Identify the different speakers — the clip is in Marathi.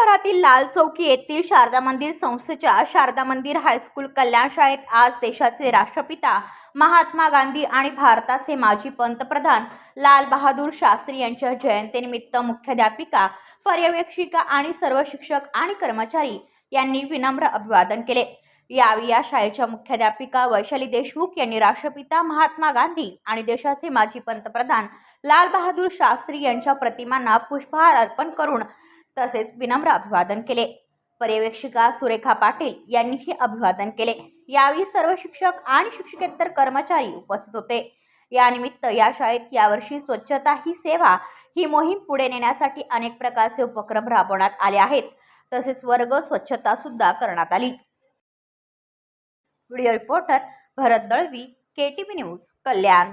Speaker 1: शहरातील लाल चौकी येथील शारदा मंदिर संस्थेच्या शारदा मंदिर हायस्कूल कल्याण शाळेत आज देशाचे राष्ट्रपिता महात्मा गांधी आणि भारताचे माजी पंतप्रधान लाल बहादूर शास्त्री यांच्या जयंतीनिमित्त मुख्याध्यापिका पर्यवेक्षिका आणि सर्व शिक्षक आणि कर्मचारी यांनी विनम्र अभिवादन केले. यावेळी या शाळेच्या मुख्याध्यापिका वैशाली देशमुख यांनी राष्ट्रपिता महात्मा गांधी आणि देशाचे माजी पंतप्रधान लाल बहादूर शास्त्री यांच्या प्रतिमांना पुष्पहार अर्पण करून तसेच विनम्र अभिवादन केले. पर्यवेक्षिका सुरेखा पाटील यांनीही अभिवादन केले. यावेळी सर्व शिक्षक आणि शिक्षकेतर कर्मचारी उपस्थित होते. यानिमित्त या शाळेत यावर्षी स्वच्छता ही सेवा ही मोहीम पुढे नेण्यासाठी अनेक प्रकारचे उपक्रम राबवण्यात आले आहेत. तसेच वर्ग स्वच्छता सुद्धा करण्यात आली. Video reporter Bharat Dalvi K T V news Kalyan.